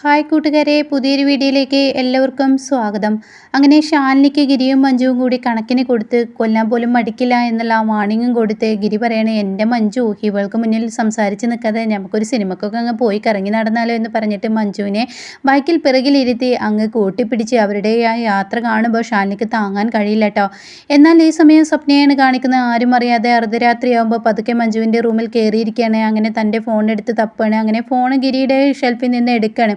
Hi കൂട്ടുകാരെ പുതിയൊരു വീഡിയോയിലേക്ക് എല്ലാവർക്കും സ്വാഗതം. അങ്ങനെ ഷാലിനിക്ക് ഗിരിയും മഞ്ജുവും കൂടി കണക്കിന് കൊടുത്ത് കൊല്ലാൻ പോലും മടിക്കില്ല എന്നുള്ള വാണിങ്ങും കൊടുത്ത് ഗിരി പറയണ എന്റെ മഞ്ജു ഇവൾക്ക് മുന്നിൽ സംസാരിച്ച് നിൽക്കാതെ നമുക്കൊരു സിനിമക്കൊക്കെ അങ്ങ് പോയി കറങ്ങി നടന്നാലോ എന്ന് പറഞ്ഞിട്ട് മഞ്ജുവിനെ ബൈക്കിൽ പിറകിലിരുത്തി അങ്ങ് കൂട്ടിപ്പിടിച്ച് അവരുടെ ആ യാത്ര കാണുമ്പോൾ ഷാലിനിക്ക് താങ്ങാൻ കഴിയില്ല കേട്ടോ എന്നാൽ ഈ സമയം സ്വപ്നയാണ് കാണിക്കുന്ന ആരും അറിയാതെ അർദ്ധരാത്രിയാകുമ്പോൾ പതുക്കെ മഞ്ജുവിന്റെ റൂമിൽ കയറിയിരിക്കുകയാണ്. അങ്ങനെ തന്റെ ഫോൺ എടുത്ത് തപ്പാണ് അങ്ങനെ ഫോൺ ഗിരിയുടെ ഷെൽഫിൽ നിന്ന് എടുക്കുകയാണ്.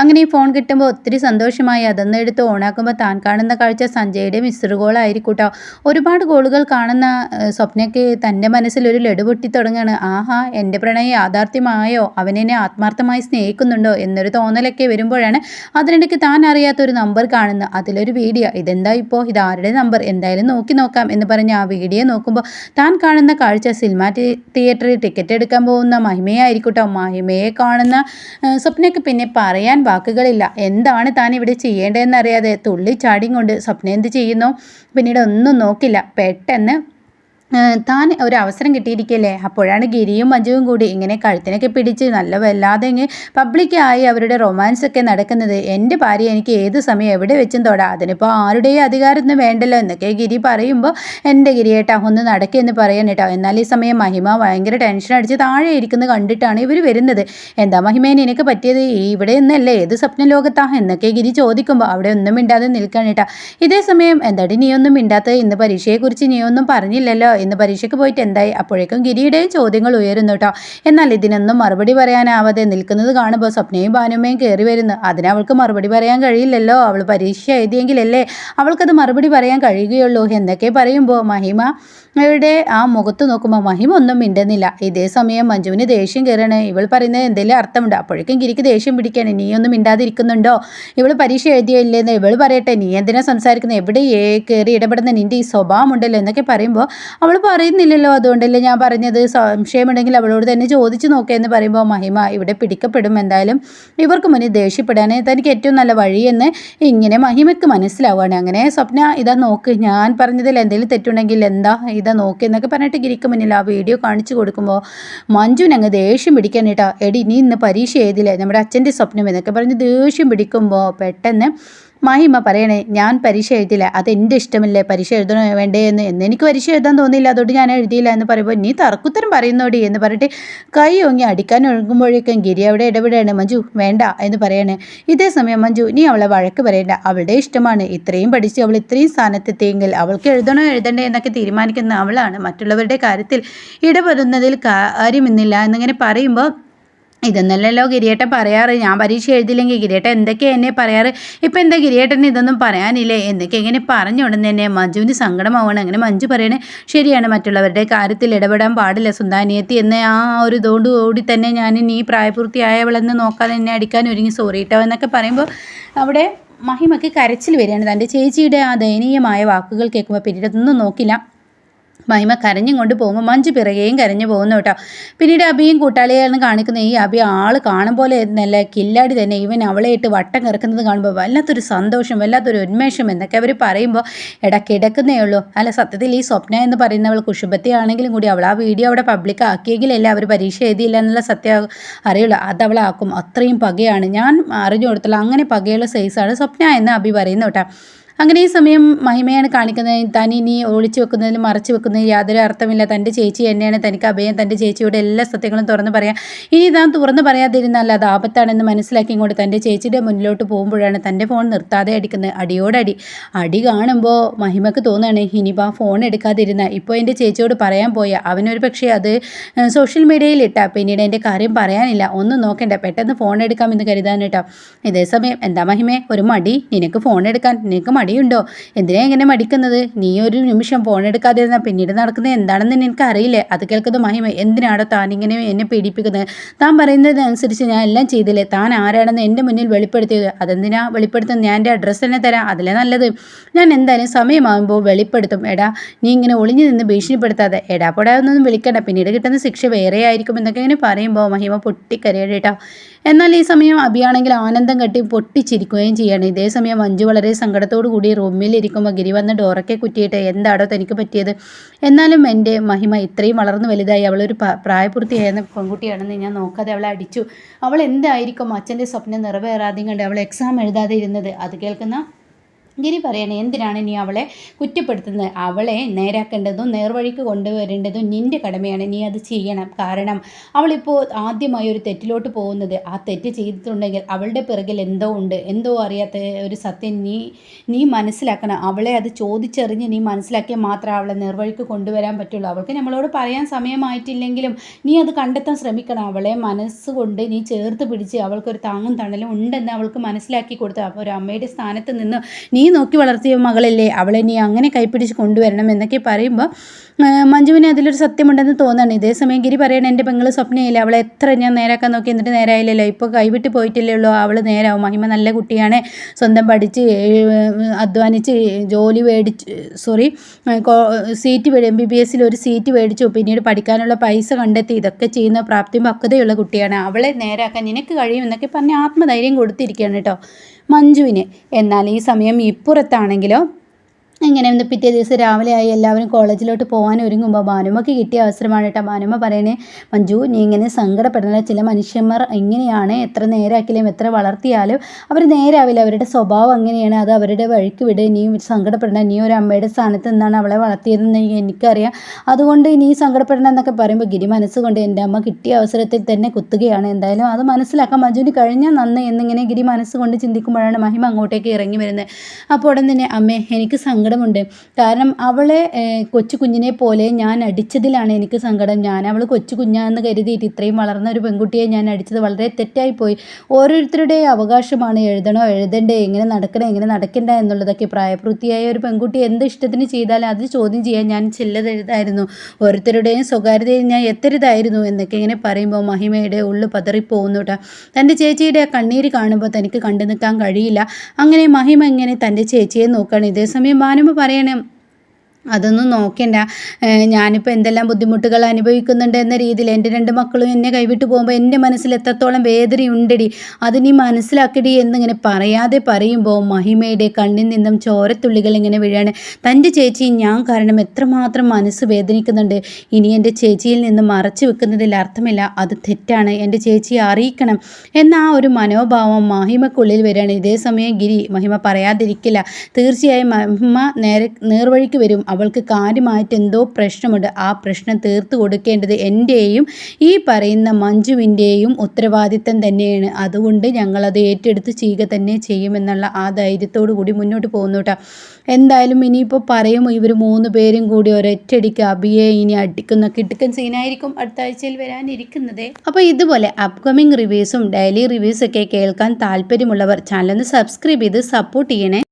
അങ്ങനെ ഈ ഫോൺ കിട്ടുമ്പോൾ ഒത്തിരി സന്തോഷമായി. അതൊന്ന് എടുത്ത് ഓണാക്കുമ്പോൾ താൻ കാണുന്ന കാഴ്ച സഞ്ജയുടെ മിസ്ഡ് ഗോൾ ആയിരിക്കൂട്ടോ. ഒരുപാട് ഗോളുകൾ കാണുന്ന സ്വപ്നയ്ക്ക് തന്റെ മനസ്സിൽ ഒരു ലഡു പൊട്ടി തുടങ്ങുകയാണ് ആഹാ എന്റെ പ്രണയം യാഥാർത്ഥ്യമായോ? അവനെന്നെ ആത്മാർത്ഥമായി സ്നേഹിക്കുന്നുണ്ടോ? എന്നൊരു തോന്നലൊക്കെ വരുമ്പോഴാണ് അതിനിടയ്ക്ക് താൻ അറിയാത്ത ഒരു നമ്പർ കാണുന്നത്. അതിലൊരു വീഡിയോ. ഇതെന്താ ഇപ്പോൾ ഇതാരുടെ നമ്പർ? എന്തായാലും നോക്കി നോക്കാം എന്ന് പറഞ്ഞ് ആ വീഡിയോ നോക്കുമ്പോൾ താൻ കാണുന്ന കാഴ്ച സിനിമ തിയേറ്ററിൽ ടിക്കറ്റ് എടുക്കാൻ പോകുന്ന മഹിമയായിരിക്കട്ടോ. മഹിമയെ കാണുന്ന സ്വപ്നയ്ക്ക് പിന്നെ പറയാൻ വാക്കുകളില്ല. എന്താണ് താൻ ഇവിടെ ചെയ്യേണ്ടതെന്നറിയാതെ തുള്ളി ചാടിയും കൊണ്ട് സ്വപ്നം എന്ത് ചെയ്യുന്നു? പിന്നീട് ഒന്നും നോക്കില്ല. പെട്ടെന്ന് താൻ ഒരു അവസരം കിട്ടിയിരിക്കല്ലേ? അപ്പോഴാണ് ഗിരിയും മഞ്ജുവും കൂടി ഇങ്ങനെ കഴുത്തിനൊക്കെ പിടിച്ച് നല്ല വല്ലാതെ ഇങ്ങ് പബ്ലിക്കായി അവരുടെ റൊമാൻസ് ഒക്കെ നടക്കുന്നത്. എന്റെ ഭാര്യ എനിക്ക് ഏത് സമയം എവിടെ വെച്ചും തൊടാം. അതിനിപ്പോൾ ആരുടെയും അധികാരമൊന്നും വേണ്ടല്ലോ എന്നൊക്കെ ഗിരി പറയുമ്പോൾ എന്റെ ഗിരിയേട്ടാ ഒന്ന് നടക്കുമെന്ന് പറയാൻ കേട്ടോ. എന്നാൽ ഈ സമയം മഹിമ ഭയങ്കര ടെൻഷൻ അടിച്ച് താഴെ ഇരിക്കുന്നത് കണ്ടിട്ടാണ് ഇവർ വരുന്നത്. എന്താ മഹിമേനെ എനിക്ക് പറ്റിയത് ഇവിടെ ഒന്നല്ലേ ഏത് സ്വപ്ന ലോകത്താ? എന്നൊക്കെ ഗിരി ചോദിക്കുമ്പോൾ അവിടെ ഒന്നും മിണ്ടാതെ നിൽക്കാൻ കേട്ടോ. ഇതേ സമയം എന്താടി ഒന്നും മിണ്ടാത്തത്? ഇന്ന് പരീക്ഷയെക്കുറിച്ച് ഒന്നും പറഞ്ഞില്ലല്ലോ. ഇന്ന് പരീക്ഷയ്ക്ക് പോയിട്ട് എന്തായി? അപ്പോഴേക്കും ഗിരിയുടെ ചോദ്യങ്ങൾ ഉയരുന്നു കേട്ടോ എന്നാൽ ഇതിനൊന്നും മറുപടി പറയാനാവാതെ നിൽക്കുന്നത് കാണുമ്പോൾ സ്വപ്നയും ഭാനുമയും കയറി വരുന്നു. അതിനവൾക്ക് മറുപടി പറയാൻ കഴിയില്ലല്ലോ. അവൾ പരീക്ഷ എഴുതിയെങ്കിലല്ലേ അവൾക്കത് മറുപടി പറയാൻ കഴിയുകയുള്ളൂ. എന്നൊക്കെ പറയുമ്പോൾ മഹിമ യുടെ ആ മുഖത്ത് നോക്കുമ്പോൾ മഹിമ ഒന്നും മിണ്ടുന്നില്ല. ഇതേ സമയം മഞ്ജുവിന് ദേഷ്യം കയറണ് ഇവൾ പറയുന്നത് എന്തെങ്കിലും അർത്ഥമുണ്ട്. അപ്പോഴേക്കും ഗിരിക്ക് ദേഷ്യം പിടിക്കാണ് നീ ഒന്നും മിണ്ടാതിരിക്കുന്നുണ്ടോ? ഇവൾ പരീക്ഷ എഴുതിയില്ലെന്ന് ഇവൾ പറയട്ടെ. നീ എന്തിനാ സംസാരിക്കുന്നത്? എവിടെ കയറി ഇടപെടുന്ന നിന്റെ ഈ സ്വഭാവമുണ്ടല്ലോ എന്നൊക്കെ പറയുമ്പോൾ അവൾ പറയുന്നില്ലല്ലോ അതുകൊണ്ടല്ലേ ഞാൻ പറഞ്ഞത്. സംശയമുണ്ടെങ്കിൽ അവളോട് തന്നെ ചോദിച്ചു നോക്കുക എന്ന് പറയുമ്പോൾ മഹിമ ഇവിടെ പിടിക്കപ്പെടും എന്തായാലും. ഇവർക്ക് മുന്നിൽ ദേഷ്യപ്പെടാൻ തനിക്ക് ഏറ്റവും നല്ല വഴിയെന്ന് ഇങ്ങനെ മഹിമയ്ക്ക് മനസ്സിലാവുകയാണ്. അങ്ങനെ സ്വപ്ന ഇതാ നോക്ക് ഞാൻ പറഞ്ഞതിൽ എന്തെങ്കിലും തെറ്റുണ്ടെങ്കിൽ എന്താ? ഇതാ നോക്ക് എന്നൊക്കെ പറഞ്ഞിട്ട് ഗിരിക്ക് മുന്നിൽ ആ വീഡിയോ കാണിച്ചു കൊടുക്കുമ്പോൾ മഞ്ജുവിനങ്ങ് ദേഷ്യം പിടിക്കാൻ കേട്ടോ എടി നീ ഇന്ന് പരീക്ഷ എഴുതില്ലേ? നമ്മുടെ അച്ഛന്റെ സ്വപ്നം എന്നൊക്കെ പറഞ്ഞ് ദേഷ്യം പിടിക്കുമ്പോൾ പെട്ടെന്ന് മഹിമ പറയണേ ഞാൻ പരീക്ഷ എഴുതില്ല. എന്റെ ഇഷ്ടമല്ലേ? പരീക്ഷ എഴുതണോ വേണ്ടേ എന്ന്? എന്ന് എനിക്ക് പരീക്ഷ എഴുതാൻ തോന്നിയില്ല. അതുകൊണ്ട് ഞാൻ എഴുതിയില്ല എന്ന് പറയുമ്പോൾ നീ തർക്കുത്തരം പറയുന്നോടി എന്ന് പറഞ്ഞിട്ട് കൈ ഒങ്ങി അടിക്കാൻ ഒഴുകുമ്പോഴേക്കും ഗിരി അവിടെ ഇടപെടുകയാണ്. മഞ്ജു വേണ്ട എന്ന് പറയണേ. ഇതേ സമയം മഞ്ജു നീ അവളെ വഴക്ക് പറയണ്ട. അവളുടെ ഇഷ്ടമാണ്. ഇത്രയും പഠിച്ച് അവൾ ഇത്രയും സ്ഥാനത്തെത്തിയെങ്കിൽ അവൾക്ക് എഴുതണോ എഴുതണ്ടേ എന്നൊക്കെ തീരുമാനിക്കുന്ന അവളാണ്. മറ്റുള്ളവരുടെ കാര്യത്തിൽ ഇടപെടുന്നതിൽ കാര്യമെന്നില്ല എന്നിങ്ങനെ പറയുമ്പോൾ ഇതെന്നല്ലല്ലോ ഗിരിയേട്ടൻ പറയാറ്? ഞാൻ പരീക്ഷ എഴുതിയില്ലെങ്കിൽ ഗിരിയേട്ടൻ എന്തൊക്കെയാണ് എന്നെ പറയാറ്? ഇപ്പം എന്താ ഗിരിയേട്ടൻ ഇതൊന്നും പറയാനില്ലേ? എന്നൊക്കെ ഇങ്ങനെ പറഞ്ഞുകൊണ്ടെന്ന് തന്നെ മഞ്ജുവിന് സങ്കടമാവണം. അങ്ങനെ മഞ്ജു പറയണേ ശരിയാണ് മറ്റുള്ളവരുടെ കാര്യത്തിൽ ഇടപെടാൻ പാടില്ല സുന്ദാനിയത്തി എന്ന ആ ഒരു ഇതോടുകൂടി തന്നെ ഞാൻ നീ പ്രായപൂർത്തിയായവളെന്ന് നോക്കാതെ എന്നെ അടിക്കാൻ ഒരുങ്ങി സോറി കേട്ടോ എന്നൊക്കെ പറയുമ്പോൾ അവിടെ മഹിമയ്ക്ക് കരച്ചിൽ വരികയാണ്. തന്റെ ചേച്ചിയുടെ ആ ദയനീയമായ വാക്കുകൾ കേൾക്കുമ്പോൾ പിന്നീട് അതൊന്നും നോക്കില്ല. മഹിമ കരഞ്ഞും കൊണ്ട് പോകുമ്പോൾ മഞ്ജു പിറകെയും കരഞ്ഞു പോകുന്നു കേട്ടോ. പിന്നീട് അബിയും കൂട്ടാളികളെന്ന് കാണിക്കുന്ന ഈ അബി ആൾ കാണും പോലെ നല്ല കില്ലാടി തന്നെ. ഇവൻ അവളെ ഇട്ട് വട്ടം കിറക്കുന്നത് കാണുമ്പോൾ വല്ലാത്തൊരു സന്തോഷം വല്ലാത്തൊരു ഉന്മേഷം എന്നൊക്കെ അവർ പറയുമ്പോൾ എടാ കിടക്കുന്നേ ഉള്ളൂ. അല്ല സത്യത്തിൽ ഈ സ്വപ്ന എന്ന് പറയുന്നവൾ അവൾ ആണെങ്കിലും കൂടി അവൾ ആ വീഡിയോ അവിടെ പബ്ലിക് ആക്കിയെങ്കിലല്ല അവർ പരീക്ഷ എഴുതിയില്ല എന്നുള്ള സത്യം അറിയുള്ളൂ. അത് അവളാക്കും അത്രയും പകയാണ്. ഞാൻ അറിഞ്ഞു കൊടുത്തുള്ള. അങ്ങനെ പകയുള്ള സൈസാണ് സ്വപ്ന എന്ന് അബി പറയുന്നു കേട്ടോ. അങ്ങനെ ഈ സമയം മഹിമയാണ് കാണിക്കുന്നത്. താൻ ഇനി ഒളിച്ചു വെക്കുന്നതിലും മറച്ചു വെക്കുന്നതിൽ യാതൊരു അർത്ഥമില്ല തന്റെ ചേച്ചി തന്നെയാണ്. തനിക്ക് അഭയം തന്റെ ചേച്ചിയുടെ എല്ലാ സത്യങ്ങളും തുറന്ന് പറയാം. ഇനി താൻ തുറന്ന് പറയാതിരുന്നാൽ അത് ആപത്താണെന്ന് മനസ്സിലാക്കി ഇങ്ങോട്ട് തന്റെ ചേച്ചിയുടെ മുന്നിലോട്ട് പോകുമ്പോഴാണ് തന്റെ ഫോൺ നിർത്താതെ അടിക്കുന്നത്. അടിയോടടി. അടി കാണുമ്പോൾ മഹിമക്ക് തോന്നുകയാണ് ഇനിയിപ്പോൾ ആ ഫോൺ എടുക്കാതിരുന്ന. ഇപ്പോൾ എന്റെ ചേച്ചിയോട് പറയാൻ പോയ. അവനൊരു പക്ഷേ അത് സോഷ്യൽ മീഡിയയിൽ ഇട്ടാ പിന്നീട് എന്റെ കാര്യം പറയാനില്ല. ഒന്നും നോക്കണ്ട. പെട്ടെന്ന് ഫോൺ എടുക്കാമെന്ന് കരുതാൻ കേട്ടോ. ഇതേ സമയം എന്താ മഹിമേ? ഒരു മടി. നിനക്ക് ഫോൺ എടുക്കാൻ നിനക്ക് മടി മടിയുണ്ടോ എന്തിനാ ഇങ്ങനെ മടിക്കുന്നത്? നീ ഒരു നിമിഷം ഫോൺ എടുക്കാതിരുന്നാൽ പിന്നീട് നടക്കുന്നത് എന്താണെന്ന് എനിക്ക് അറിയില്ലേ? അത് കേൾക്കുന്നത് മഹിമ എന്തിനാണോ താൻ ഇങ്ങനെ എന്നെ പീഡിപ്പിക്കുന്നത്? താൻ പറയുന്നതിനനുസരിച്ച് ഞാൻ എല്ലാം ചെയ്തില്ലേ? താൻ ആരാണെന്ന് എന്റെ മുന്നിൽ വെളിപ്പെടുത്തിയത്? അതെന്തിനാ വെളിപ്പെടുത്തുന്നത്? ഞാൻ എന്റെ അഡ്രസ്സ് തന്നെ തരാം. അതിലെ നല്ലത്. ഞാൻ എന്തായാലും സമയമാകുമ്പോൾ വെളിപ്പെടുത്തും. എടാ നീ ഇങ്ങനെ ഒളിഞ്ഞു നിന്ന് ഭീഷണിപ്പെടുത്താതെ. എടാ പൊടാ ഒന്നും വിളിക്കണ്ട. പിന്നീട് കിട്ടുന്ന ശിക്ഷ വേറെ ആയിരിക്കും എന്നൊക്കെ ഇങ്ങനെ പറയുമ്പോൾ മഹിമ പൊട്ടിക്കരയടേട്ടോ എന്നാൽ ഈ സമയം അഭിയാണെങ്കിൽ ആനന്ദം കെട്ടി പൊട്ടിച്ചിരിക്കുകയും ചെയ്യണം. ഇതേ സമയം മഞ്ജു വളരെ സങ്കടത്തോടു കൂടി റൂമിലിരിക്കുമ്പോൾ ഗിരി വന്ന് ഡോറൊക്കെ കുറ്റിയിട്ട് എന്താടോ തനിക്ക് പറ്റിയത്? എന്നാലും എന്റെ മഹിമ ഇത്രയും വളർന്നു വലുതായി. അവളൊരു പ്രായപൂർത്തിയായിരുന്ന പെൺകുട്ടിയാണെന്ന് ഞാൻ നോക്കാതെ അവളെ അടിച്ചു. അവൾ എന്തായിരിക്കും അച്ഛന്റെ സ്വപ്നം നിറവേറാതെയും കണ്ട് അവൾ എക്സാം എഴുതാതെ ഇരുന്നത്? അത് കേൾക്കുന്ന ഗിരി പറയണേ എന്തിനാണ് നീ അവളെ കുറ്റപ്പെടുത്തുന്നത്? അവളെ നേരാക്കേണ്ടതും നേർവഴിക്ക് കൊണ്ടുവരേണ്ടതും നിന്റെ കടമയാണ്. നീ അത് ചെയ്യണം. കാരണം അവളിപ്പോൾ ആദ്യമായി ഒരു തെറ്റിലോട്ട് പോകുന്നത്. ആ തെറ്റ് ചെയ്തിട്ടുണ്ടെങ്കിൽ അവളുടെ പിറകിൽ എന്തോ ഉണ്ട്. എന്തോ അറിയാത്ത ഒരു സത്യം നീ നീ മനസ്സിലാക്കണം. അവളെ അത് ചോദിച്ചറിഞ്ഞ് നീ മനസ്സിലാക്കിയാൽ മാത്രമേ അവളെ നേർവഴിക്ക് കൊണ്ടുവരാൻ പറ്റുള്ളൂ. അവൾക്ക് നമ്മളോട് പറയാൻ സമയമായിട്ടില്ലെങ്കിലും നീ അത് കണ്ടെത്താൻ ശ്രമിക്കണം. അവളെ മനസ്സുകൊണ്ട് നീ ചേർത്ത് പിടിച്ച് അവൾക്കൊരു താങ്ങും തണലും ഉണ്ടെന്ന് അവൾക്ക് മനസ്സിലാക്കി കൊടുത്തു അപ്പോൾ ഒരു അമ്മയുടെ സ്ഥാനത്ത് നിന്ന് നീ നോക്കി വളർത്തിയ മകളല്ലേ? അവളെ നീ അങ്ങനെ കൈപ്പിടിച്ച് കൊണ്ടുവരണം എന്നൊക്കെ പറയുമ്പോൾ മഞ്ജുവിന് അതിലൊരു സത്യമുണ്ടെന്ന് തോന്നുകയാണ്. ഇതേ സമയം ഗിരി പറയണ എന്റെ പെങ്ങൾ സ്വപ്നയില്ല? അവളെ എത്ര ഞാൻ നേരാക്കാൻ നോക്കി എന്നിട്ട് നേരായില്ലല്ലോ. ഇപ്പോൾ കൈവിട്ട് പോയിട്ടില്ലേ ഉള്ളൂ. അവൾ നേരാവും. മഹിമ നല്ല കുട്ടിയാണ്. സ്വന്തം പഠിച്ച് അധ്വാനിച്ച് ജോലി മേടിച്ച് sorry seat M B B എസിൽ ഒരു സീറ്റ് മേടിച്ചു. പിന്നീട് പഠിക്കാനുള്ള പൈസ കണ്ടെത്തി. ഇതൊക്കെ ചെയ്യുന്ന പ്രാപ്തിയും പക്വതയുള്ള കുട്ടിയാണ്. അവളെ നേരാക്കാൻ നിനക്ക് കഴിയും എന്നൊക്കെ പറഞ്ഞ് ആത്മധൈര്യം കൊടുത്തിരിക്കുകയാണ് കേട്ടോ. മഞ്ജുവിന്. എന്നാൽ ഈ സമയം ഇപ്പുറത്താണെങ്കിലോ? ഇങ്ങനെ ഒന്ന് പിറ്റേ ദിവസം രാവിലെ ആയി എല്ലാവരും കോളേജിലോട്ട് പോകാൻ ഒരുങ്ങുമ്പോൾ ഭാനുമക്ക് കിട്ടിയ അവസരമാണ് കേട്ടോ. ഭാനുമ പറയണേ മഞ്ജു നീ ഇങ്ങനെ സങ്കടപ്പെടുന്ന ചില മനുഷ്യന്മാർ ഇങ്ങനെയാണ് എത്ര നേരാക്കിയാലും എത്ര വളർത്തിയാലും അവർ നേരാവില്ല. അവരുടെ സ്വഭാവം അങ്ങനെയാണ്. അത് അവരുടെ വഴിക്ക് വിട്. നീ സങ്കടപ്പെടേണ്ട. നീ ഒരു അമ്മയുടെ സ്ഥാനത്ത് നിന്നാണ് അവളെ വളർത്തിയതെന്ന് എനിക്കറിയാം. അതുകൊണ്ട് നീ സങ്കടപ്പെടണം എന്നൊക്കെ പറയുമ്പോൾ ഗിരി മനസ്സുകൊണ്ട് എന്റെ അമ്മ കിട്ടിയ അവസരത്തിൽ തന്നെ കുത്തുകയാണ്. എന്തായാലും അത് മനസ്സിലാക്കാം. മഞ്ജുവിന് കഴിഞ്ഞാൽ നന്ന് എന്നിങ്ങനെ ഗിരി മനസ്സുകൊണ്ട് ചിന്തിക്കുമ്പോഴാണ് മഹിമ അങ്ങോട്ടേക്ക് ഇറങ്ങി വരുന്നത്. അപ്പോൾ ഉടൻ തന്നെ അമ്മേ എനിക്ക് സങ്കടം സങ്കടമുണ്ട്. കാരണം അവളെ കൊച്ചു കുഞ്ഞിനെ പോലെ ഞാൻ അടിച്ചതിലാണ് എനിക്ക് സങ്കടം. ഞാൻ അവൾ കൊച്ചു കുഞ്ഞാന്ന് കരുതിയിട്ട് ഇത്രയും വളർന്ന ഒരു പെൺകുട്ടിയെ ഞാൻ അടിച്ചത് വളരെ തെറ്റായി പോയി. ഓരോരുത്തരുടെയും അവകാശമാണ് എഴുതണോ എഴുതണ്ടേ എങ്ങനെ നടക്കണേ എങ്ങനെ നടക്കണ്ട എന്നുള്ളതൊക്കെ പ്രായപൂർത്തിയായ ഒരു പെൺകുട്ടി എന്ത് ഇഷ്ടത്തിന് ചെയ്താലും അത് ചോദ്യം ചെയ്യാൻ ഞാൻ ചെല്ലതായിരുന്നു ഓരോരുത്തരുടെയും സ്വകാര്യതയിൽ ഞാൻ എത്തരുതായിരുന്നു എന്നൊക്കെ ഇങ്ങനെ പറയുമ്പോൾ മഹിമയുടെ ഉള്ളു പതറിപ്പോകുന്നു കേട്ടോ തന്റെ ചേച്ചിയുടെ കണ്ണീര് കാണുമ്പോൾ തനിക്ക് കണ്ടു നിൽക്കാൻ കഴിയില്ല. അങ്ങനെ മഹിമ ഇങ്ങനെ തന്റെ ചേച്ചിയെ നോക്കുകയാണ് ഇതേസമയം ഭാനു ഞാനിപ്പോൾ പറയണേ. അതൊന്നും നോക്കണ്ട. ഞാനിപ്പോൾ എന്തെല്ലാം ബുദ്ധിമുട്ടുകൾ അനുഭവിക്കുന്നുണ്ട് എന്ന രീതിയിൽ എന്റെ രണ്ട് മക്കളും എന്നെ കൈവിട്ട് പോകുമ്പോൾ എന്റെ മനസ്സിൽ എത്രത്തോളം വേദനയുണ്ടടി അത് നീ മനസ്സിലാക്കടി എന്നിങ്ങനെ പറയാതെ പറയുമ്പോൾ മഹിമയുടെ കണ്ണിൽ നിന്നും ചോരത്തുള്ളികൾ ഇങ്ങനെ വീഴാണ്. തന്റെ ചേച്ചി ഞാൻ കാരണം എത്രമാത്രം മനസ്സ് വേദനിക്കുന്നുണ്ട് ഇനി എന്റെ ചേച്ചിയിൽ നിന്ന് മറച്ചു വെക്കുന്നതിൽ അർത്ഥമില്ല അത് തെറ്റാണ് എന്റെ ചേച്ചിയെ അറിയിക്കണം എന്ന ആ ഒരു മനോഭാവം മഹിമക്കുള്ളിൽ വരികയാണ്. ഇതേ സമയം ഗിരി മഹിമ പറയാതിരിക്കില്ല. തീർച്ചയായും മഹിമ നേരെ നേർവഴിക്ക് വരും. അവൾക്ക് കാര്യമായിട്ട് എന്തോ പ്രശ്നമുണ്ട്. ആ പ്രശ്നം തീർത്തു കൊടുക്കേണ്ടത് എന്റെയും ഈ പറയുന്ന മഞ്ജുവിന്റെയും ഉത്തരവാദിത്തം തന്നെയാണ്. അതുകൊണ്ട് ഞങ്ങളത് ഏറ്റെടുത്ത് ചെയ്യുക തന്നെ ചെയ്യുമെന്നുള്ള ആ ധൈര്യത്തോടു കൂടി മുന്നോട്ട് പോകുന്നു കേട്ടോ എന്തായാലും ഇനിയിപ്പോൾ പറയും ഇവർ മൂന്ന് പേരും കൂടി ഒരൊറ്റടിക്ക് അബിയെ ഇനി അടിക്കുന്ന കിട്ടുക്കൻ സീനായിരിക്കും അടുത്ത ആഴ്ചയിൽ വരാനിരിക്കുന്നത്. അപ്പോൾ ഇതുപോലെ അപ്കമിംഗ് റിവ്യൂസും ഡെയിലി റിവ്യൂസൊക്കെ കേൾക്കാൻ താല്പര്യമുള്ളവർ ചാനൽ ഒന്ന് സബ്സ്ക്രൈബ് ചെയ്ത് സപ്പോർട്ട് ചെയ്യണേ.